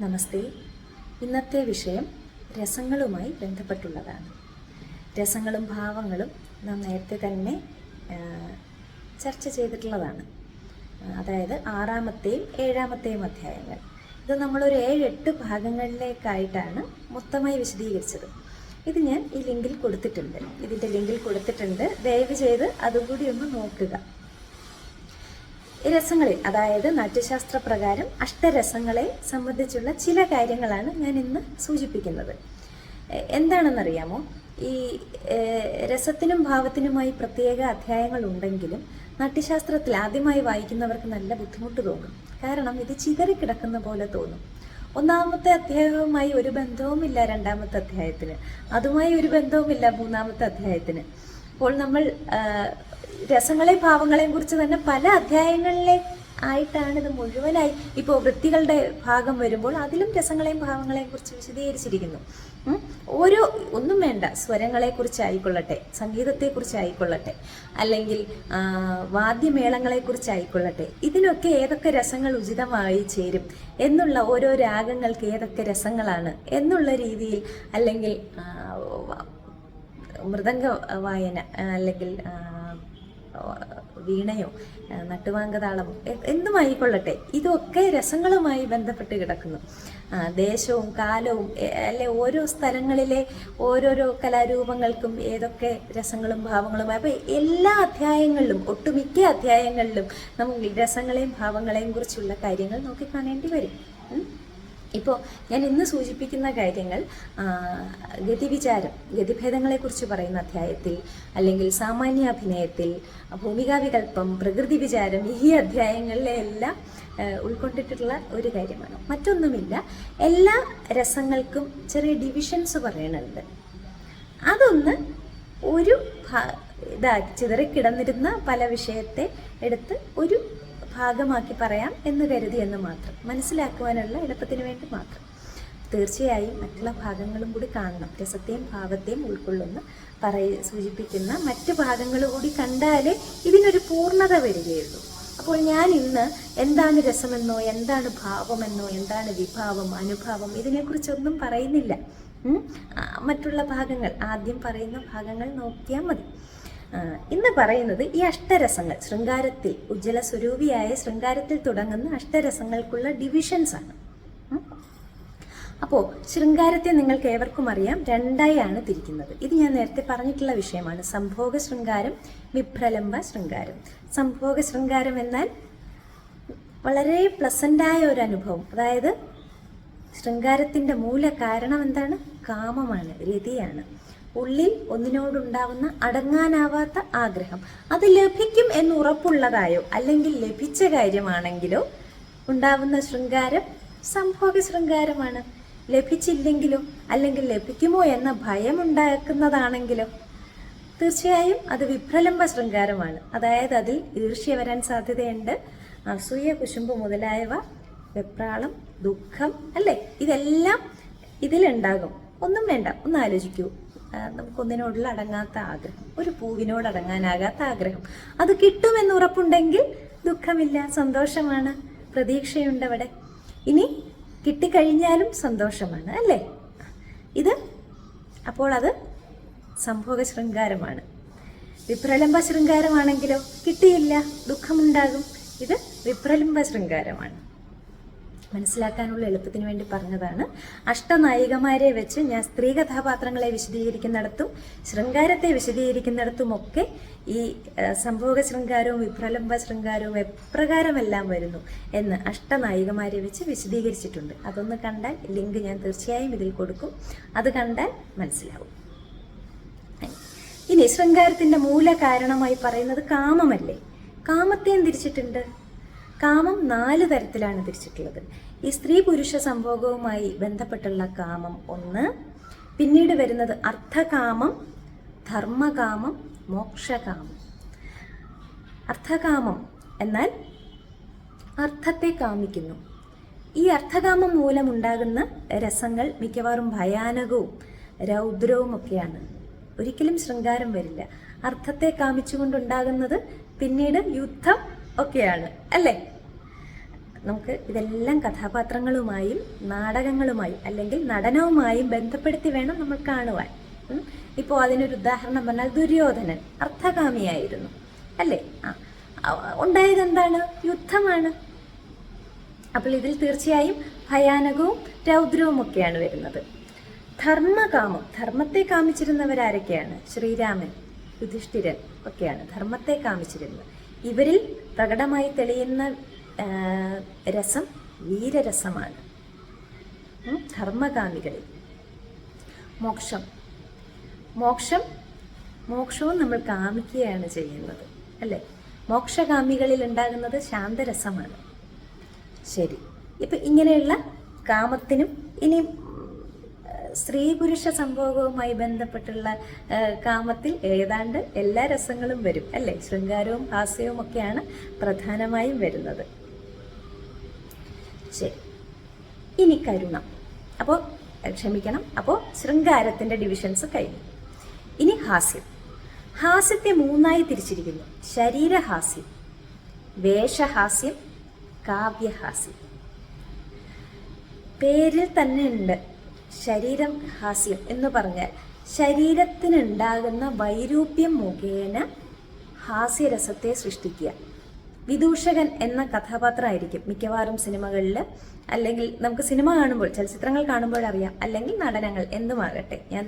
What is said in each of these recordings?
നമസ്തേ. ഇന്നത്തെ വിഷയം രസങ്ങളുമായി ബന്ധപ്പെട്ടുള്ളതാണ്. രസങ്ങളും ഭാവങ്ങളും നാം നേരത്തെ തന്നെ ചർച്ച ചെയ്തിട്ടുള്ളതാണ്. അതായത് ആറാമത്തെയും ഏഴാമത്തെയും അധ്യായങ്ങൾ. ഇത് നമ്മളൊരു ഏഴെട്ട് ഭാഗങ്ങളിലേക്കായിട്ടാണ് മൊത്തമായി വിശദീകരിച്ചത്. ഇത് ഞാൻ ഈ ലിങ്കിൽ കൊടുത്തിട്ടുണ്ട്. ഇതിന്റെ ലിങ്കിൽ കൊടുത്തിട്ടുണ്ട്. ദയവ് ചെയ്ത് അതുകൂടി ഒന്ന് നോക്കുക. രസങ്ങളിൽ അതായത് നാട്യശാസ്ത്ര പ്രകാരം അഷ്ടരസങ്ങളെ സംബന്ധിച്ചുള്ള ചില കാര്യങ്ങളാണ് ഞാൻ ഇന്ന് സൂചിപ്പിക്കുന്നത്. എന്താണെന്നറിയാമോ? ഈ രസത്തിനും ഭാവത്തിനുമായി പ്രത്യേക അധ്യായങ്ങൾ ഉണ്ടെങ്കിലും നാട്യശാസ്ത്രത്തിൽ ആദ്യമായി വായിക്കുന്നവർക്ക് നല്ല ബുദ്ധിമുട്ട് തോന്നും. കാരണം ഇത് ചിതറിക്കിടക്കുന്ന പോലെ തോന്നും. ഒന്നാമത്തെ അധ്യായവുമായി ഒരു ബന്ധവുമില്ല രണ്ടാമത്തെ അധ്യായത്തിന്. അതുമായി ഒരു ബന്ധവുമില്ല മൂന്നാമത്തെ അധ്യായത്തിന്. അപ്പോൾ നമ്മൾ ആ, രസങ്ങളെയും ഭാവങ്ങളെയും കുറിച്ച് തന്നെ പല അധ്യായങ്ങളിലെ ആയിട്ടാണ് ഇത് മുഴുവനായി ഇപ്പോൾ വൃത്തികളുടെ ഭാഗം വരുമ്പോൾ അതിലും രസങ്ങളെയും ഭാവങ്ങളെയും കുറിച്ച് വിശദീകരിച്ചിരിക്കുന്നു. ഓരോ ഒന്നും വേണ്ട. സ്വരങ്ങളെക്കുറിച്ച് ആയിക്കൊള്ളട്ടെ സംഗീതത്തെക്കുറിച്ച് ആയിക്കൊള്ളട്ടെ അല്ലെങ്കിൽ വാദ്യമേളങ്ങളെ വാദ്യമേളങ്ങളെക്കുറിച്ച് ആയിക്കൊള്ളട്ടെ ഇതിനൊക്കെ ഏതൊക്കെ രസങ്ങൾ ഉചിതമായി ചേരും എന്നുള്ള ഓരോ രാഗങ്ങൾക്ക് ഏതൊക്കെ രസങ്ങളാണ് എന്നുള്ള രീതിയിൽ അല്ലെങ്കിൽ മൃദംഗ വായന അല്ലെങ്കിൽ വീണയോ നട്ടുവാങ്കതാളമോ എന്തുമായിക്കൊള്ളട്ടെ ഇതൊക്കെ രസങ്ങളുമായി ബന്ധപ്പെട്ട് കിടക്കുന്നു ദേശവും കാലവും അല്ലെ ഓരോ സ്ഥലങ്ങളിലെ ഓരോരോ കലാരൂപങ്ങൾക്കും ഏതൊക്കെ രസങ്ങളും ഭാവങ്ങളുമായി അപ്പോൾ എല്ലാ അധ്യായങ്ങളിലും ഒട്ടുമിക്ക അധ്യായങ്ങളിലും നമുക്ക് രസങ്ങളെയും ഭാവങ്ങളെയും കുറിച്ചുള്ള കാര്യങ്ങൾ നോക്കിക്കാണേണ്ടി വരും. ഇപ്പോൾ ഞാൻ ഇന്ന് സൂചിപ്പിക്കുന്ന കാര്യങ്ങൾ ഗതിവിചാരം ഗതിഭേദങ്ങളെക്കുറിച്ച് പറയുന്ന അധ്യായത്തിൽ അല്ലെങ്കിൽ സാമാന്യാഭിനയത്തിൽ ഭൂമികാവികല്പം പ്രകൃതി വിചാരം ഈ അധ്യായങ്ങളിലെ എല്ലാം ഉൾക്കൊണ്ടിട്ടുള്ള ഒരു കാര്യമാണ്. മറ്റൊന്നുമില്ല എല്ലാ രസങ്ങൾക്കും ചെറിയ ഡിവിഷൻസ് പറയുന്നുണ്ട് അതൊന്ന് ഒരു ഇതാ ചിതറിക്കിടന്നിരുന്ന പല വിഷയത്തെ എടുത്ത് ഒരു ഭാഗമാക്കി പറയാം എന്ന് കരുതി എന്ന് മാത്രം. മനസ്സിലാക്കുവാനുള്ള എളുപ്പത്തിന് വേണ്ടി മാത്രം. തീർച്ചയായും മറ്റുള്ള ഭാഗങ്ങളും കൂടി കാണണം. രസത്തെയും ഭാവത്തെയും ഉൾക്കൊള്ളുന്ന പറയ സൂചിപ്പിക്കുന്ന മറ്റു ഭാഗങ്ങൾ കൂടി കണ്ടാലേ ഇതിനൊരു പൂർണത വരികയുള്ളൂ. അപ്പോൾ ഞാൻ ഇന്ന് എന്താണ് രസമെന്നോ എന്താണ് ഭാവമെന്നോ എന്താണ് വിഭാവം അനുഭാവം ഇതിനെക്കുറിച്ചൊന്നും പറയുന്നില്ല. മറ്റുള്ള ഭാഗങ്ങൾ ആദ്യം പറയുന്ന ഭാഗങ്ങൾ നോക്കിയാൽ മതി. ഇന്ന് പറയുന്നത് ഈ അഷ്ടരസങ്ങൾ ശൃംഗാരത്തിൽ ഉജ്ജ്വല സ്വരൂപിയായ ശൃംഗാരത്തിൽ തുടങ്ങുന്ന അഷ്ടരസങ്ങൾക്കുള്ള ഡിവിഷൻസ് ആണ്. അപ്പോൾ ശൃംഗാരത്തെ നിങ്ങൾക്ക് ഏവർക്കും അറിയാം രണ്ടായാണ് തിരിക്കുന്നത്. ഇത് ഞാൻ നേരത്തെ പറഞ്ഞിട്ടുള്ള വിഷയമാണ്. സംഭോഗ ശൃംഗാരം വിഭ്രലംബ ശൃംഗാരം. സംഭോഗ ശൃംഗാരം എന്നാൽ വളരെ പ്ലസന്റായ ഒരു അനുഭവം. അതായത് ശൃംഗാരത്തിന്റെ മൂല കാരണം എന്താണ്? കാമമാണ് രതിയാണ്. ഉള്ളിൽ ഒന്നിനോടുണ്ടാവുന്ന അടങ്ങാനാവാത്ത ആഗ്രഹം. അത് ലഭിക്കും എന്ന് ഉറപ്പുള്ളതായോ അല്ലെങ്കിൽ ലഭിച്ച കാര്യമാണെങ്കിലോ ഉണ്ടാവുന്ന ശൃംഗാരം സംഭോഗ ശൃംഗാരമാണ്. ലഭിച്ചില്ലെങ്കിലോ അല്ലെങ്കിൽ ലഭിക്കുമോ എന്ന ഭയം ഉണ്ടാക്കുന്നതാണെങ്കിലോ തീർച്ചയായും അത് വിഭ്രലംബ ശൃംഗാരമാണ്. അതായത് അതിൽ ഈർഷ്യ വരാൻ സാധ്യതയുണ്ട്. അസൂയ കുശുമ്പ് മുതലായവ വെപ്രാളം ദുഃഖം അല്ലേ? ഇതെല്ലാം ഇതിലുണ്ടാകും. ഒന്നും വേണ്ട ഒന്ന് ആലോചിക്കൂ. നമുക്കൊന്നിനോടുള്ള അടങ്ങാത്ത ആഗ്രഹം. ഒരു പൂവിനോട് അടങ്ങാനാകാത്ത ആഗ്രഹം. അത് കിട്ടുമെന്ന് ഉറപ്പുണ്ടെങ്കിൽ ദുഃഖമില്ല സന്തോഷമാണ് പ്രതീക്ഷയുണ്ട് അവിടെ ഇനി കിട്ടിക്കഴിഞ്ഞാലും സന്തോഷമാണ് അല്ലേ? ഇത് അപ്പോൾ അത് സംഭോഗ ശൃംഗാരമാണ്. വിപ്രലംബ ശൃംഗാരമാണെങ്കിലോ? കിട്ടിയില്ല ദുഃഖമുണ്ടാകും. ഇത് വിപ്രലംബ ശൃംഗാരമാണ്. മനസ്സിലാക്കാനുള്ള എളുപ്പത്തിന് വേണ്ടി പറഞ്ഞതാണ്. അഷ്ടനായികമാരെ വെച്ച് ഞാൻ സ്ത്രീ കഥാപാത്രങ്ങളെ വിശദീകരിക്കുന്നിടത്തും ശൃംഗാരത്തെ വിശദീകരിക്കുന്നിടത്തുമൊക്കെ ഈ ആ, സംഭോഗ ശൃംഗാരവും വിപ്രലംബ ശൃംഗാരവും എപ്രകാരമെല്ലാം വരുന്നു എന്ന് അഷ്ടനായികമാരെ വെച്ച് വിശദീകരിച്ചിട്ടുണ്ട്. അതൊന്ന് കണ്ടാൽ ലിങ്ക് ഞാൻ തീർച്ചയായും ഇതിൽ കൊടുക്കും. അത് കണ്ടാൽ മനസ്സിലാവും. ഇനി ശൃംഗാരത്തിന്റെ മൂല കാരണമായി പറയുന്നത് കാമമല്ലേ? കാമത്തെയും തിരിച്ചിട്ടുണ്ട്. കാമം നാല് തരത്തിലാണ് തിരിച്ചിട്ടുള്ളത്. ഈ സ്ത്രീ പുരുഷ സംഭോഗവുമായി ബന്ധപ്പെട്ടുള്ള കാമം ഒന്ന്. പിന്നീട് വരുന്നത് അർത്ഥകാമം ധർമ്മകാമം മോക്ഷകാമം. അർത്ഥകാമം എന്നാൽ അർത്ഥത്തെ കാമിക്കുന്നു. ഈ അർത്ഥകാമം മൂലമുണ്ടാകുന്ന രസങ്ങൾ മിക്കവാറും ഭയാനകവും രൗദ്രവും ഒക്കെയാണ്. ഒരിക്കലും ശൃംഗാരം വരില്ല. അർത്ഥത്തെ കാമിച്ചുകൊണ്ടുണ്ടാകുന്നത് പിന്നീട് യുദ്ധം ഒക്കെയാണ് അല്ലേ? നമുക്ക് ഇതെല്ലാം കഥാപാത്രങ്ങളുമായും നാടകങ്ങളുമായും അല്ലെങ്കിൽ നടനവുമായും ബന്ധപ്പെടുത്തി വേണം നമ്മൾ കാണുവാൻ. ഇപ്പോൾ അതിനൊരു ഉദാഹരണം പറഞ്ഞാൽ ദുര്യോധനൻ അർത്ഥകാമിയായിരുന്നു അല്ലേ? ഉണ്ടായത് എന്താണ് യുദ്ധമാണ്. അപ്പോൾ ഇതിൽ തീർച്ചയായും ഭയാനകവും രൗദ്രവും ഒക്കെയാണ് വരുന്നത്. ധർമ്മകാമം ധർമ്മത്തെ കാമിച്ചിരുന്നവരാരൊക്കെയാണ്? ശ്രീരാമൻ യുധിഷ്ഠിരൻ ഒക്കെയാണ് ധർമ്മത്തെ കാമിച്ചിരുന്നത്. ഇവരിൽ പ്രകടമായി തെളിയുന്ന രസം വീരരസമാണ്. ഉം, ധർമ്മകാമികളിൽ മോക്ഷം. മോക്ഷം മോക്ഷവും നമ്മൾ കാമിക്കുകയാണ് ചെയ്യുന്നത് അല്ലേ? മോക്ഷകാമികളിൽ ഉണ്ടാകുന്നത് ശാന്തരസമാണ്. ശരി. ഇപ്പൊ ഇങ്ങനെയുള്ള കാമത്തിനും ഇനി സ്ത്രീ പുരുഷ സംഭോഗവുമായി ബന്ധപ്പെട്ടുള്ള കാമത്തിൽ ഏതാണ്ട് എല്ലാ രസങ്ങളും വരും അല്ലേ? ശൃംഗാരവും ഹാസ്യവും ഒക്കെയാണ് പ്രധാനമായും വരുന്നത്. ശരി. ഇനി കരുണ. അപ്പോൾ ക്ഷമിക്കണം. അപ്പോൾ ശൃംഗാരത്തിന്റെ ഡിവിഷൻസ് കഴിഞ്ഞു. ഇനി ഹാസ്യം. ഹാസ്യത്തെ മൂന്നായി തിരിച്ചിരിക്കുന്നു. ശരീരഹാസ്യം വേഷഹാസ്യം കാവ്യഹാസ്യം. പേരിൽ തന്നെ ഉണ്ട് ശരീരം ഹാസ്യം എന്ന് പറഞ്ഞാൽ ശരീരത്തിനുണ്ടാകുന്ന വൈരൂപ്യം മുഖേന ഹാസ്യരസത്തെ സൃഷ്ടിക്കുക. വിദൂഷകൻ എന്ന കഥാപാത്രമായിരിക്കും മിക്കവാറും സിനിമകളിൽ. അല്ലെങ്കിൽ നമുക്ക് സിനിമ കാണുമ്പോൾ ചലച്ചിത്രങ്ങൾ കാണുമ്പോൾ അറിയാം. അല്ലെങ്കിൽ നടനങ്ങൾ എന്തുമാകട്ടെ. ഞാൻ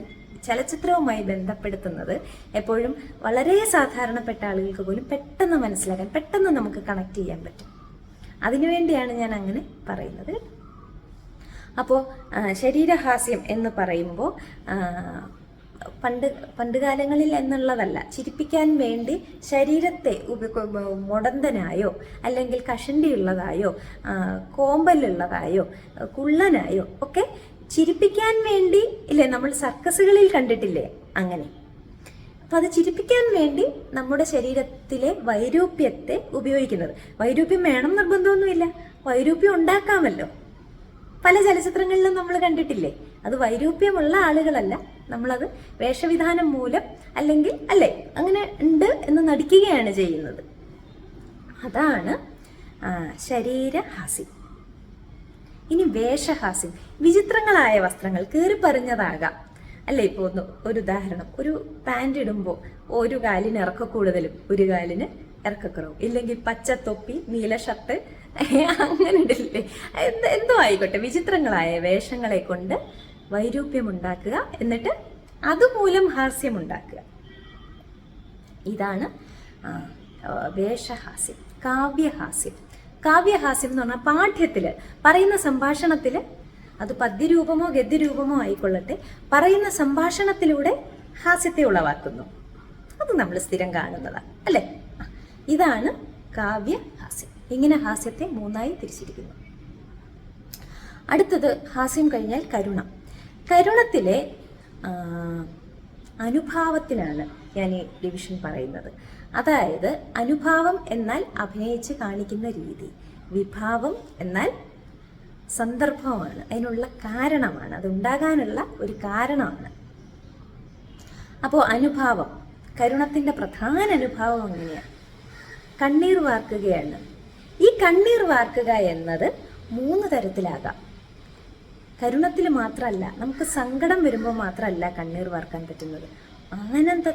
ചലച്ചിത്രവുമായി ബന്ധപ്പെടുത്തുന്നത് എപ്പോഴും വളരെ സാധാരണപ്പെട്ട ആളുകൾക്ക് പോലും പെട്ടെന്ന് മനസ്സിലാക്കാൻ പെട്ടെന്ന് നമുക്ക് കണക്ട് ചെയ്യാൻ പറ്റും. അതിനുവേണ്ടിയാണ് ഞാൻ അങ്ങനെ പറയുന്നത് അപ്പോൾ ശരീരഹാസ്യം എന്ന് പറയുമ്പോൾ പണ്ട് പണ്ട് കാലങ്ങളിൽ എന്നുള്ളതല്ല. ചിരിപ്പിക്കാൻ വേണ്ടി ശരീരത്തെ മുടന്തനായോ അല്ലെങ്കിൽ കഷണ്ടിയുള്ളതായോ കോമ്പലുള്ളതായോ കുള്ളനായോ ഒക്കെ ചിരിപ്പിക്കാൻ വേണ്ടി ഇല്ലേ നമ്മൾ സർക്കസുകളിൽ കണ്ടിട്ടില്ലേ അങ്ങനെ. അപ്പൊ അത് ചിരിപ്പിക്കാൻ വേണ്ടി നമ്മുടെ ശരീരത്തിലെ വൈരൂപ്യത്തെ ഉപയോഗിക്കുന്നത്. വൈരൂപ്യം വേണം നിർബന്ധമൊന്നുമില്ല. വൈരൂപ്യം ഉണ്ടാക്കാമല്ലോ. പല ചലച്ചിത്രങ്ങളിലും നമ്മൾ കണ്ടിട്ടില്ലേ? അത് വൈരൂപ്യമുള്ള ആളുകളല്ല. നമ്മളത് വേഷവിധാനം മൂലം അല്ലെങ്കിൽ അല്ലേ? അങ്ങനെ ഉണ്ട് എന്ന് നടിക്കുകയാണ് ചെയ്യുന്നത്. അതാണ് ശരീരഹാസ്യം. ഇനി വേഷഹാസ്യം. വിചിത്രങ്ങളായ വസ്ത്രങ്ങൾ കീറിപ്പറിഞ്ഞതാകാം അല്ലേ ഇപ്പോൾ ഒന്ന് ഒരു ഉദാഹരണം. ഒരു പാന്റ് ഇടുമ്പോൾ ഒരു കാലിന് ഇറക്ക കൂടുതലും ഒരു കാലിന് ഇറക്കക്കുറവും. ഇല്ലെങ്കിൽ പച്ച തൊപ്പി നീല ഷർട്ട് അങ്ങനെ ഇടില്ലേ എന്ത് ആയിക്കോട്ടെ. വിചിത്രങ്ങളായ വേഷങ്ങളെ കൊണ്ട് വൈരൂപ്യമുണ്ടാക്കുക. എന്നിട്ട് അതുമൂലം ഹാസ്യമുണ്ടാക്കുക. ഇതാണ് വേഷഹാസ്യം കാവ്യഹാസ്യം. കാവ്യഹാസ്യം എന്ന് പറഞ്ഞാൽ പാഠ്യത്തിൽ പറയുന്ന സംഭാഷണത്തിൽ അത് പദ്യരൂപമോ ഗദ്യരൂപമോ ആയിക്കൊള്ളട്ടെ പറയുന്ന സംഭാഷണത്തിലൂടെ ഹാസ്യത്തെ ഉളവാക്കുന്നു. അത് നമ്മൾ സ്ഥിരം കാണുന്നതാണ് അല്ലേ? ഇതാണ് കാവ്യഹാസ്യം. ഇങ്ങനെ ഹാസ്യത്തെ മൂന്നായി തിരിച്ചിരിക്കുന്നു. അടുത്തത് ഹാസ്യം കഴിഞ്ഞാൽ കരുണ. കരുണത്തിലെ അനുഭാവത്തിനാണ് ഞാൻ ഈ ഡിവിഷൻ പറയുന്നത്. അതായത് അനുഭാവം എന്നാൽ അഭിനയിച്ച് കാണിക്കുന്ന രീതി വിഭാവം എന്നാൽ സന്ദർഭമാണ് അതിനുള്ള കാരണമാണ് അതുണ്ടാകാനുള്ള ഒരു കാരണമാണ്. അപ്പോൾ അനുഭാവം കരുണത്തിന്റെ പ്രധാന അനുഭാവം അങ്ങനെയാണ് കണ്ണീർ വാർക്കുകയാണ്. ഈ കണ്ണീർ വാർക്കുക എന്നത് മൂന്ന് തരത്തിലാകാം. കരുണത്തിൽ മാത്രമല്ല നമുക്ക് സങ്കടം വരുമ്പോൾ മാത്രമല്ല കണ്ണീർ വാർക്കാൻ പറ്റുന്നത്. ആനന്ദ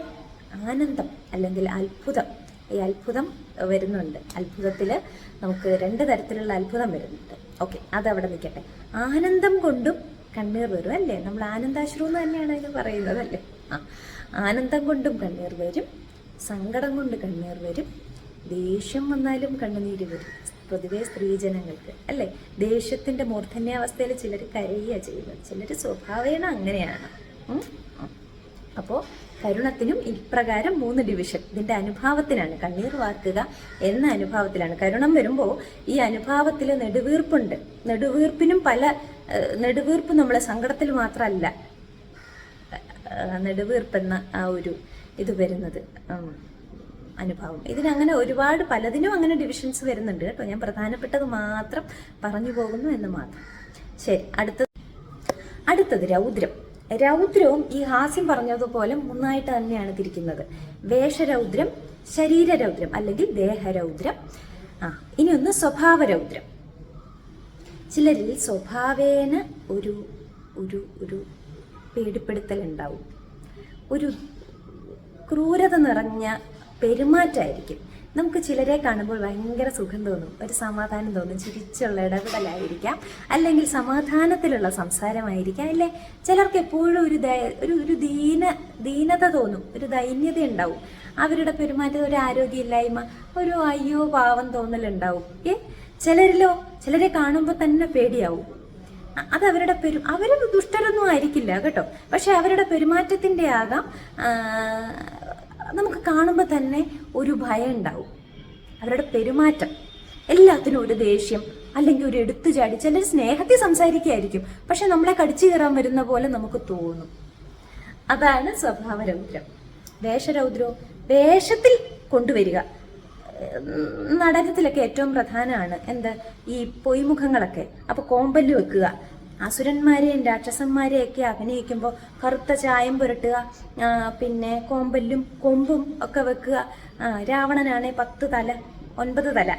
ആനന്ദം അല്ലെങ്കിൽ അത്ഭുതം. ഈ അത്ഭുതം വരുന്നുണ്ട്. അത്ഭുതത്തിൽ നമുക്ക് രണ്ട് തരത്തിലുള്ള അത്ഭുതം വരുന്നുണ്ട്. ഓക്കെ അതവിടെ നിൽക്കട്ടെ. ആനന്ദം കൊണ്ടും കണ്ണീർ വരും അല്ലേ? നമ്മൾ ആനന്ദാശ്രു എന്ന് തന്നെയാണ് അതിന് പറയുന്നത് അല്ലേ? ആ ആനന്ദം കൊണ്ടും കണ്ണീർ വരും സങ്കടം കൊണ്ട് കണ്ണീർ വരും ദേഷ്യം വന്നാലും കണ്ണുനീര് വരും. പൊതുവേ സ്ത്രീജനങ്ങൾക്ക് അല്ലേ? ദേഷ്യത്തിന്റെ മൂർധന്യാവസ്ഥയിൽ ചിലർ കരയുക ചെയ്യുന്നത്. ചിലർ സ്വഭാവേണ അങ്ങനെയാണ്. അപ്പോൾ കരുണത്തിനും ഇപ്രകാരം മൂന്ന് ഡിവിഷൻ ഇതിന്റെ അനുഭാവത്തിനാണ് കണ്ണീർ വാർക്കുക എന്ന അനുഭാവത്തിലാണ്. കരുണം വരുമ്പോൾ ഈ അനുഭാവത്തിൽ നെടുവീർപ്പുണ്ട്. നെടുവീർപ്പിനും പല നെടുവീർപ്പ് നമ്മളെ സങ്കടത്തിൽ മാത്രമല്ല നെടുവീർപ്പെന്ന ആ ഒരു ഇത് വരുന്നത്. അനുഭവം. ഇതിനങ്ങനെ ഒരുപാട് പലതിനും അങ്ങനെ ഡിവിഷൻസ് വരുന്നുണ്ട് കേട്ടോ. ഞാൻ പ്രധാനപ്പെട്ടത് മാത്രം പറഞ്ഞു പോകുന്നു എന്ന് മാത്രം. ശരി അടുത്ത അടുത്തത് രൗദ്രം. രൗദ്രവും ഈ ഹാസ്യം പറഞ്ഞതുപോലെ മൂന്നായിട്ട് തന്നെയാണ് തിരിക്കുന്നത്. വേഷരൗദ്രം ശരീരരൗദ്രം അല്ലെങ്കിൽ ദേഹരൗദ്രം. ആ ഇനി ഒന്ന് സ്വഭാവരൗദ്രം. ചിലരിൽ സ്വഭാവേന ഒരു ഒരു ഒരു പേടിപ്പെടുത്തൽ ഉണ്ടാവും ഒരു ക്രൂരത നിറഞ്ഞ പെരുമാറ്റമായിരിക്കും. നമുക്ക് ചിലരെ കാണുമ്പോൾ ഭയങ്കര സുഖം തോന്നും. ഒരു സമാധാനം തോന്നും. ചിരിച്ചുള്ള ഇടപെടലായിരിക്കാം. അല്ലെങ്കിൽ സമാധാനത്തിലുള്ള സംസാരമായിരിക്കാം. അല്ലെ? ചിലർക്ക് എപ്പോഴും ഒരു ഒരു ഒരു ദീന ദീനത തോന്നും. ഒരു ദൈന്യത ഉണ്ടാവും അവരുടെ പെരുമാറ്റം ഒരു ആരോഗ്യമില്ലായ്മ ഒരു അയ്യോ പാവം തോന്നലുണ്ടാവും. ഏ? ചിലരിലോ ചിലരെ കാണുമ്പോൾ തന്നെ പേടിയാവും. അത് അവരുടെ പെരു അവർ ദുഷ്ടരൊന്നും ആയിരിക്കില്ല കേട്ടോ. പക്ഷെ അവരുടെ പെരുമാറ്റത്തിന്റെ ആകാം. നമുക്ക് കാണുമ്പോൾ തന്നെ ഒരു ഭയം ഉണ്ടാവും. അവരുടെ പെരുമാറ്റം. എല്ലാത്തിനും ഒരു ദേഷ്യം അല്ലെങ്കിൽ ഒരു എടുത്തു എടുത്തുചാടി ചിലർ സ്നേഹത്തിൽ സംസാരിക്കുകയായിരിക്കും. പക്ഷെ നമ്മളെ കടിച്ചു കയറാൻ വരുന്ന പോലെ നമുക്ക് തോന്നും. അതാണ് സ്വഭാവരൗദ്രം. വേഷരൗദ്രവും വേഷത്തിൽ കൊണ്ടുവരിക. നടനത്തിലൊക്കെ ഏറ്റവും പ്രധാനമാണ്. എന്താ? ഈ പൊയ്മുഖങ്ങളൊക്കെ. അപ്പൊ കോമ്പൽ വെക്കുക. അസുരന്മാരെയും രാക്ഷസന്മാരെയൊക്കെ അഭിനയിക്കുമ്പോൾ കറുത്ത ചായം പുരട്ടുക പിന്നെ കോമ്പല്ലും കൊമ്പും ഒക്കെ വെക്കുക. രാവണനാണെ പത്ത് തല ഒൻപത് തല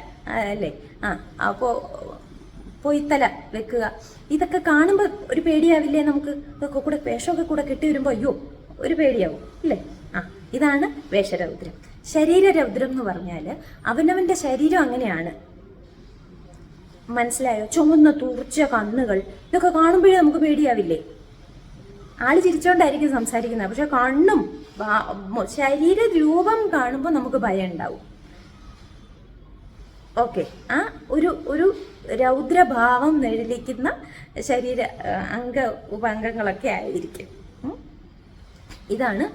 അല്ലേ? ആ അപ്പോൾ പൊയ്ത്തല വെക്കുക. ഇതൊക്കെ കാണുമ്പോൾ ഒരു പേടിയാവില്ലേ നമുക്ക്? ഇതൊക്കെ കൂടെ വേഷമൊക്കെ കൂടെ കിട്ടി വരുമ്പോൾ അയ്യോ ഒരു പേടിയാവും അല്ലേ? ആ ഇതാണ് വേഷരൗദ്രം. ശരീരരൗദ്രം എന്ന് പറഞ്ഞാൽ അവനവന്റെ ശരീരം അങ്ങനെയാണ്. മനസ്സിലായോ? ചുമന്ന തൂർച്ച കണ്ണുകൾ. ഇതൊക്കെ കാണുമ്പോഴേ നമുക്ക് പേടിയാവില്ലേ? ആൾ ചിരിച്ചോണ്ടായിരിക്കും സംസാരിക്കുന്നത്. പക്ഷെ കണ്ണും ശരീര രൂപം കാണുമ്പോൾ നമുക്ക് ഭയം ഉണ്ടാവും ഓക്കെ. ആ ഒരു ഒരു രൗദ്രഭാവം നിഴലിക്കുന്ന ശരീര അംഗ ഉപാംഗങ്ങളൊക്കെ ആയിരിക്കും. ഇതാണ്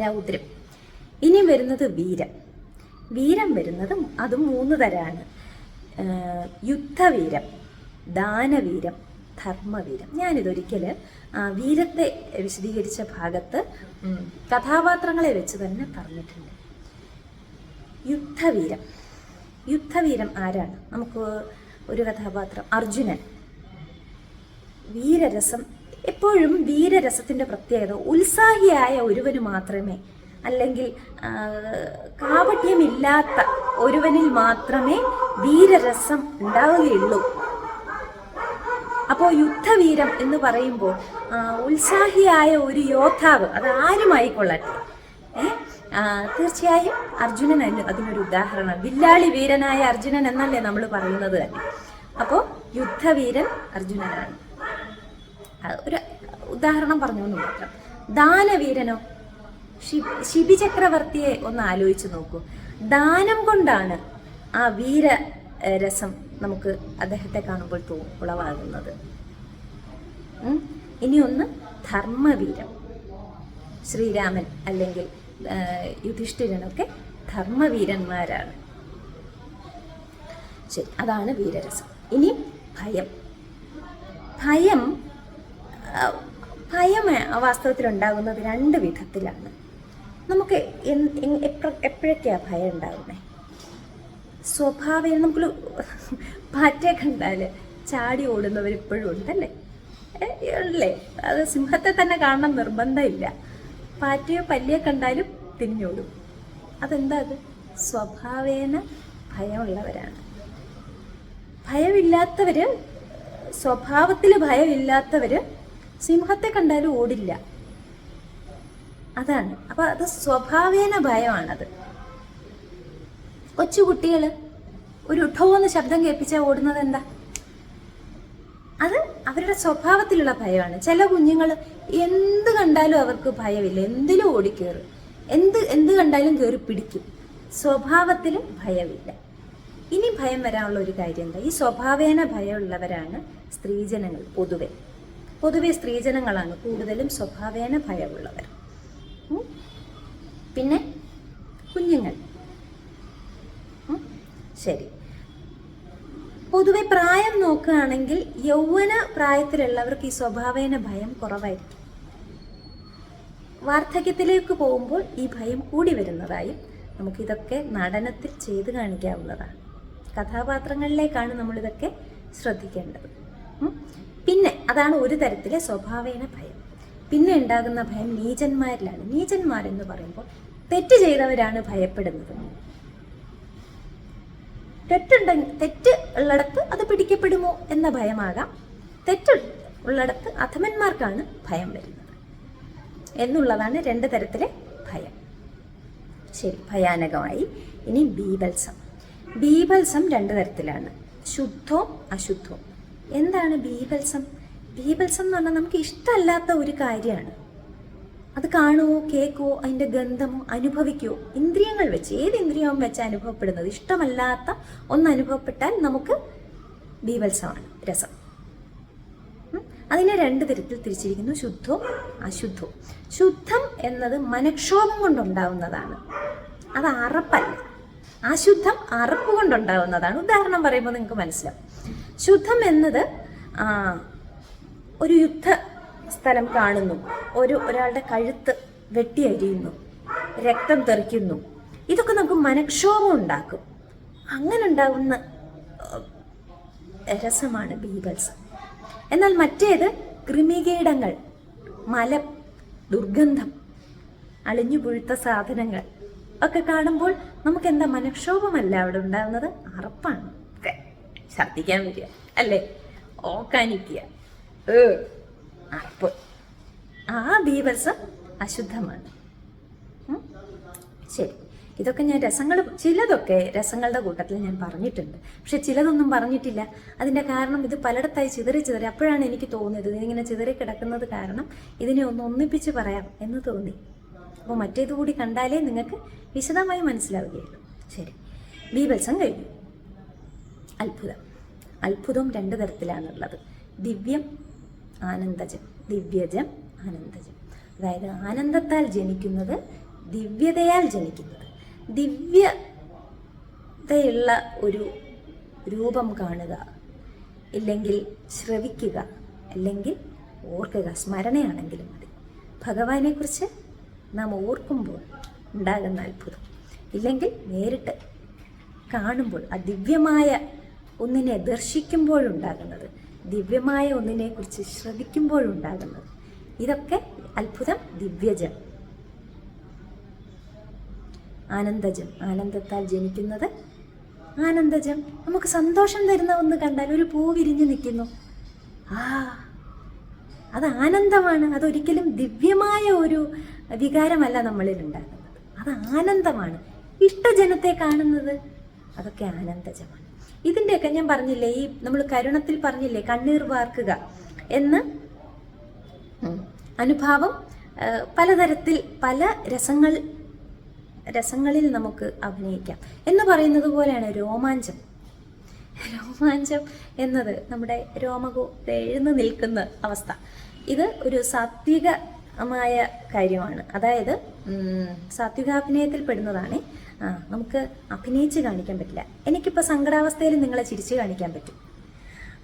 രൗദ്രം. ഇനി വരുന്നത് വീരം. വീരം വരുന്നതും അതും മൂന്ന് തരാണ്. യുദ്ധവീരം ദാനവീരം ധർമ്മവീരം. ഞാനിതൊരിക്കൽ വീരത്തെ വിശദീകരിച്ച ഭാഗത്ത് കഥാപാത്രങ്ങളെ വെച്ച് തന്നെ പറഞ്ഞിട്ടുണ്ട്. യുദ്ധവീരം. യുദ്ധവീരം ആരാണ്? നമുക്ക് ഒരു കഥാപാത്രം അർജുനൻ. വീരരസം എപ്പോഴും വീരരസത്തിന്റെ പ്രത്യേകത ഉത്സാഹിയായ ഒരുവന് മാത്രമേ അല്ലെങ്കിൽ കാപട്യമില്ലാത്ത ഒരുവനിൽ മാത്രമേ വീരരസം ഉണ്ടാവുകയുള്ളൂ. അപ്പോൾ യുദ്ധവീരം എന്ന് പറയുമ്പോൾ ഉത്സാഹിയായ ഒരു യോദ്ധാവ് അത് ആരുമായിക്കൊള്ളട്ടെ? ഏഹ് തീർച്ചയായും അർജുനൻ അതിന് അതിനൊരു ഉദാഹരണം. വില്ലാളി വീരനായ അർജുനൻ എന്നല്ലേ നമ്മൾ പറയുന്നത് തന്നെ. അപ്പോൾ യുദ്ധവീരൻ അർജുനനാണ്. ഒരു ഉദാഹരണം പറഞ്ഞു മാത്രം ദാനവീരനോ ശിബി ചക്രവർത്തിയെ ഒന്ന് ആലോചിച്ച് നോക്കൂ. ദാനം കൊണ്ടാണ് ആ വീര രസം നമുക്ക് അദ്ദേഹത്തെ കാണുമ്പോൾ തോ ഉളവാകുന്നത്. ഇനി ഒന്ന് ധർമ്മവീരം. ശ്രീരാമൻ അല്ലെങ്കിൽ യുധിഷ്ഠിരനൊക്കെ ധർമ്മവീരന്മാരാണ്. ശരി അതാണ് വീരരസം. ഇനി ഭയം. ഭയം ഭയം വാസ്തവത്തിൽ ഉണ്ടാകുന്നത് രണ്ട് വിധത്തിലാണ്. നമുക്ക് എപ്പോഴൊക്കെയാണ് ഭയം ഉണ്ടാകുന്നത് സ്വഭാവം നമുക്ക് പാറ്റയെ കണ്ടാൽ ചാടി ഓടുന്നവർ ഇപ്പോഴും ഉണ്ടല്ലേ? അല്ലേ അത് സിംഹത്തെ തന്നെ കാണണം നിർബന്ധമില്ല. പാറ്റയോ പല്ലിയെ കണ്ടാലും തിരിഞ്ഞോടും. അതെന്താ അത്? സ്വഭാവേന ഭയമുള്ളവരാണ്. ഭയമില്ലാത്തവര് സ്വഭാവത്തിൽ ഭയമില്ലാത്തവര് സിംഹത്തെ കണ്ടാലും ഓടില്ല. അതാണ്. അപ്പൊ അത് സ്വഭാവേന ഭയമാണത്. കൊച്ചുകുട്ടികൾ ഒരു ഉഠോന്ന് ശബ്ദം കേൾപ്പിച്ചാൽ ഓടുന്നത് എന്താ? അത് അവരുടെ സ്വഭാവത്തിലുള്ള ഭയമാണ്. ചില കുഞ്ഞുങ്ങൾ എന്ത് കണ്ടാലും അവർക്ക് ഭയമില്ല. എന്തിലും ഓടിക്കേറും. എന്ത് എന്ത് കണ്ടാലും കയറി പിടിക്കും. സ്വഭാവത്തിലും ഭയമില്ല. ഇനി ഭയം വരാനുള്ള ഒരു കാര്യം എന്താ? ഈ സ്വഭാവേന ഭയമുള്ളവരാണ് സ്ത്രീജനങ്ങൾ പൊതുവെ. പൊതുവെ സ്ത്രീജനങ്ങളാണ് കൂടുതലും സ്വഭാവേന ഭയമുള്ളവർ. പിന്നെ കുഞ്ഞുങ്ങൾ. ശരി. പൊതുവെ പ്രായം നോക്കുകയാണെങ്കിൽ യൗവന പ്രായത്തിലുള്ളവർക്ക് ഈ സ്വഭാവേന ഭയം കുറവായിരിക്കും. വാർദ്ധക്യത്തിലേക്ക് പോകുമ്പോൾ ഈ ഭയം കൂടി വരുന്നതായും നമുക്കിതൊക്കെ നടനത്തിൽ ചെയ്ത് കാണിക്കാവുന്നതാണ്. കഥാപാത്രങ്ങളിലേക്കാണ് നമ്മളിതൊക്കെ ശ്രദ്ധിക്കേണ്ടത്. പിന്നെ അതാണ് ഒരു തരത്തിലെ സ്വഭാവേന ഭയം. പിന്നെ ഉണ്ടാകുന്ന ഭയം നീചന്മാരിലാണ്. നീചന്മാരെന്ന് പറയുമ്പോൾ തെറ്റ് ചെയ്തവരാണ് ഭയപ്പെടുന്നത്. തെറ്റുണ്ടെങ്കിൽ തെറ്റ് ഉള്ളിടത്ത് അത് പിടിക്കപ്പെടുമോ എന്ന ഭയമാകാം. തെറ്റ് ഉള്ളിടത്ത് അധമന്മാർക്കാണ് ഭയം വരുന്നത്. എന്നുള്ളതാണ് രണ്ട് തരത്തിലെ ഭയം. ശരി ഭയാനകമായി. ഇനി ബീഭത്സം. ബീഭത്സം രണ്ട് തരത്തിലാണ്. ശുദ്ധവും അശുദ്ധവും. എന്താണ് ബീഭത്സം? ബീഭത്സം എന്ന് പറഞ്ഞാൽ നമുക്ക് ഇഷ്ടമല്ലാത്ത ഒരു കാര്യമാണ്. അത് കാണുവോ കേൾക്കുവോ അതിന്റെ ഗന്ധമോ അനുഭവിക്കുവോ ഇന്ദ്രിയങ്ങൾ വെച്ച് ഏത് ഇന്ദ്രിയവും വെച്ച് അനുഭവപ്പെടുന്നത് ഇഷ്ടമല്ലാത്ത ഒന്ന് അനുഭവപ്പെട്ടാൽ നമുക്ക് ബീഭത്സമാണ് രസം. അതിനെ രണ്ട് തരത്തിൽ തിരിച്ചിരിക്കുന്നു ശുദ്ധവും അശുദ്ധവും. ശുദ്ധം എന്നത് മനക്ഷോഭം കൊണ്ടുണ്ടാവുന്നതാണ്. അത് അറപ്പല്ല. അശുദ്ധം അറപ്പ് കൊണ്ടുണ്ടാവുന്നതാണ്. ഉദാഹരണം പറയുമ്പോൾ നിങ്ങൾക്ക് മനസ്സിലാവും. ശുദ്ധം എന്നത് ഒരു യുദ്ധ സ്ഥലം കാണുന്നു. ഒരു ഒരാളുടെ കഴുത്ത് വെട്ടിയരിയുന്നു രക്തം തെറിക്കുന്നു. ഇതൊക്കെ നമുക്ക് മനക്ഷോഭം ഉണ്ടാക്കും. അങ്ങനെ ഉണ്ടാകുന്ന രസമാണ് ബീബൽസ് എന്നാൽ മറ്റേത് കൃമികീടങ്ങൾ മലം ദുർഗന്ധം അളിഞ്ഞു പുഴുത്ത സാധനങ്ങൾ ഒക്കെ കാണുമ്പോൾ നമുക്ക് എന്താ മനക്ഷോഭമല്ല അവിടെ ഉണ്ടാകുന്നത് അറപ്പാണ്. ഛർദ്ദിക്കാൻ വരിക. അല്ലേ? ഓക്കാനിക്കുക അറപ്പ് ആ ബീവത്സം അശുദ്ധമാണ്. ശരി. ഇതൊക്കെ ഞാൻ രസങ്ങൾ ചിലതൊക്കെ രസങ്ങളുടെ കൂട്ടത്തിൽ ഞാൻ പറഞ്ഞിട്ടുണ്ട്. പക്ഷെ ചിലതൊന്നും പറഞ്ഞിട്ടില്ല. അതിന്റെ കാരണം ഇത് പലയിടത്തായി ചിതറി ചിതറി അപ്പോഴാണ് എനിക്ക് തോന്നിയത് ഇതിങ്ങനെ ചിതറി കിടക്കുന്നത് കാരണം ഇതിനെ ഒന്ന് ഒന്നിപ്പിച്ച് പറയാം എന്ന് തോന്നി. അപ്പോൾ മറ്റേത് കൂടി കണ്ടാലേ നിങ്ങൾക്ക് വിശദമായി മനസ്സിലാവുകയുള്ളൂ. ശരി. ബീഭത്സം കഴിഞ്ഞു. അത്ഭുതം. അത്ഭുതം രണ്ട് തരത്തിലാണുള്ളത്. ദിവ്യം ആനന്ദജം ദിവ്യജം ആനന്ദജം. അതായത് ആനന്ദത്താൽ ജനിക്കുന്നത് ദിവ്യതയാൽ ജനിക്കുന്നത്. ദിവ്യതയുള്ള ഒരു രൂപം കാണുക ഇല്ലെങ്കിൽ ശ്രവിക്കുക അല്ലെങ്കിൽ ഓർക്കുക സ്മരണയാണെങ്കിലും മതി. ഭഗവാനെക്കുറിച്ച് നാം ഓർക്കുമ്പോൾ ഉണ്ടാകുന്ന അത്ഭുതം. ഇല്ലെങ്കിൽ നേരിട്ട് കാണുമ്പോൾ ആ ദിവ്യമായ ഒന്നിനെ ദർശിക്കുമ്പോഴുണ്ടാകുന്നത് ദിവ്യമായ ഒന്നിനെ കുറിച്ച് ശ്രവിക്കുമ്പോഴുണ്ടാകുന്നത് ഇതൊക്കെ അത്ഭുതം ദിവ്യജം. ആനന്ദജം. ആനന്ദത്താൽ ജനിക്കുന്നത് ആനന്ദജം. നമുക്ക് സന്തോഷം തരുന്ന ഒന്ന് കണ്ടാൽ ഒരു പൂ വിരിഞ്ഞു നിൽക്കുന്നു. ആ അത് ആനന്ദമാണ്. അതൊരിക്കലും ദിവ്യമായ ഒരു വികാരമല്ല നമ്മളിൽ ഉണ്ടാകുന്നത് അത് ആനന്ദമാണ്. ഇഷ്ടജനത്തെ കാണുന്നത് അതൊക്കെ ആനന്ദജമാണ്. ഇതിന്റെയൊക്കെ ഞാൻ പറഞ്ഞില്ലേ ഈ നമ്മൾ കരുണത്തിൽ പറഞ്ഞില്ലേ കണ്ണീർ വാർക്കുക എന്ന്. അനുഭാവം പലതരത്തിൽ പല രസങ്ങൾ രസങ്ങളിൽ നമുക്ക് അഭിനയിക്കാം. എന്ന് പറയുന്നത് പോലെയാണ് രോമാഞ്ചം. രോമാഞ്ചം എന്നത് നമ്മുടെ രോമകോ എഴുന്നു നിൽക്കുന്ന അവസ്ഥ. ഇത് ഒരു സാത്വികമായ കാര്യമാണ്. അതായത് സാത്വികാഭിനയത്തിൽ പെടുന്നതാണ്. ആ, നമുക്ക് അഭിനയിച്ച് കാണിക്കാൻ പറ്റില്ല. എനിക്കിപ്പോൾ സങ്കടാവസ്ഥയിൽ നിങ്ങളെ ചിരിച്ച് കാണിക്കാൻ പറ്റും.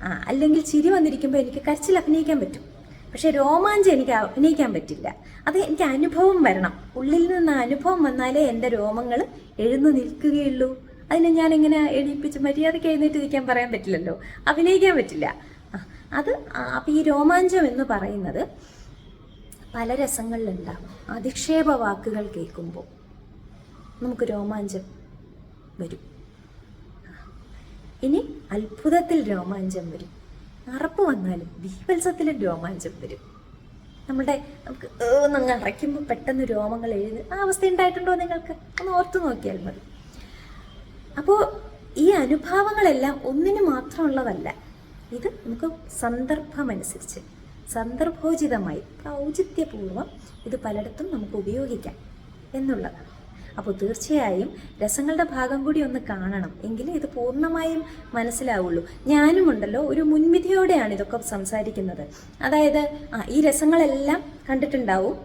ആ, അല്ലെങ്കിൽ ചിരി വന്നിരിക്കുമ്പോൾ എനിക്ക് കരച്ചിൽ അഭിനയിക്കാൻ പറ്റും. പക്ഷെ രോമാഞ്ചം എനിക്ക് അഭിനയിക്കാൻ പറ്റില്ല. അത് എനിക്ക് അനുഭവം വരണം. ഉള്ളിൽ നിന്ന് അനുഭവം വന്നാലേ എന്റെ രോമങ്ങൾ എഴുന്നു നിൽക്കുകയുള്ളൂ. അതിനെ ഞാൻ എങ്ങനെ എണീപ്പിച്ച് മര്യാദയ്ക്ക് എഴുന്നേറ്റ് നിൽക്കാൻ പറയാൻ പറ്റില്ലല്ലോ? അഭിനയിക്കാൻ പറ്റില്ല. അത് അപ്പം ഈ രോമാഞ്ചം എന്ന് പറയുന്നത് പല രസങ്ങളിലുണ്ടാകും അധിക്ഷേപ വാക്കുകൾ കേൾക്കുമ്പോൾ. നമുക്ക് രോമാഞ്ചം വരും. ഇനി അത്ഭുതത്തിൽ രോമാഞ്ചം വരും. അറപ്പ് വന്നാലും ബീഭത്സത്തിലും രോമാഞ്ചം വരും. നമ്മുടെ നമുക്ക് നിങ്ങൾ അറയ്ക്കുമ്പോൾ പെട്ടെന്ന് രോമങ്ങൾ എഴുതി ആ അവസ്ഥ ഉണ്ടായിട്ടുണ്ടോ നിങ്ങൾക്ക്? ഒന്ന് ഓർത്തു നോക്കിയാൽ മതി. അപ്പോൾ ഈ അനുഭാവങ്ങളെല്ലാം ഒന്നിന് മാത്രമുള്ളതല്ല. ഇത് നമുക്ക് സന്ദർഭമനുസരിച്ച് സന്ദർഭോചിതമായി ഔചിത്യപൂർവം ഇത് പലയിടത്തും നമുക്ക് ഉപയോഗിക്കാം എന്നുള്ളതാണ്. അപ്പോൾ തീർച്ചയായും രസങ്ങളുടെ ഭാഗം കൂടി ഒന്ന് കാണണം എങ്കിലേ ഇത് പൂർണമായും മനസ്സിലാവുള്ളൂ. ഞാനുമുണ്ടല്ലോ ഒരു മുൻവിധിയോടെയാണ് ഇതൊക്കെ സംസാരിക്കുന്നത്. അതായത് ആ ഈ രസങ്ങളെല്ലാം കണ്ടിട്ടുണ്ടാവും.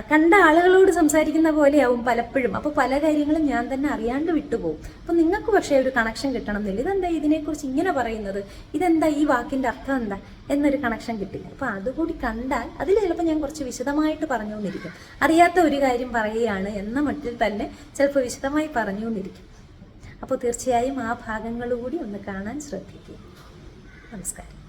കണ്ട ആളുകളോട് സംസാരിക്കുന്ന പോലെയാവും പലപ്പോഴും. അപ്പോൾ പല കാര്യങ്ങളും ഞാൻ തന്നെ അറിയാണ്ട് വിട്ടുപോകും അപ്പോൾ നിങ്ങൾക്ക് പക്ഷേ ഒരു കണക്ഷൻ കിട്ടണം എന്നില്ല ഇതെന്താ ഇതിനെക്കുറിച്ച് ഇങ്ങനെ പറയുന്നത്? ഇതെന്താ ഈ വാക്കിന്റെ അർത്ഥം എന്താ? എന്നൊരു കണക്ഷൻ കിട്ടില്ല. അപ്പോൾ അതുകൂടി കണ്ടാൽ അതിൽ ചിലപ്പോൾ ഞാൻ കുറച്ച് വിശദമായിട്ട് പറഞ്ഞു അറിയാത്ത ഒരു കാര്യം പറയുകയാണ് എന്ന മട്ടിൽ തന്നെ ചിലപ്പോൾ വിശദമായി പറഞ്ഞു എന്നിരിക്കും അപ്പോൾ തീർച്ചയായും ആ ഭാഗങ്ങളുകൂടി ഒന്ന് കാണാൻ ശ്രദ്ധിക്കുക. നമസ്കാരം.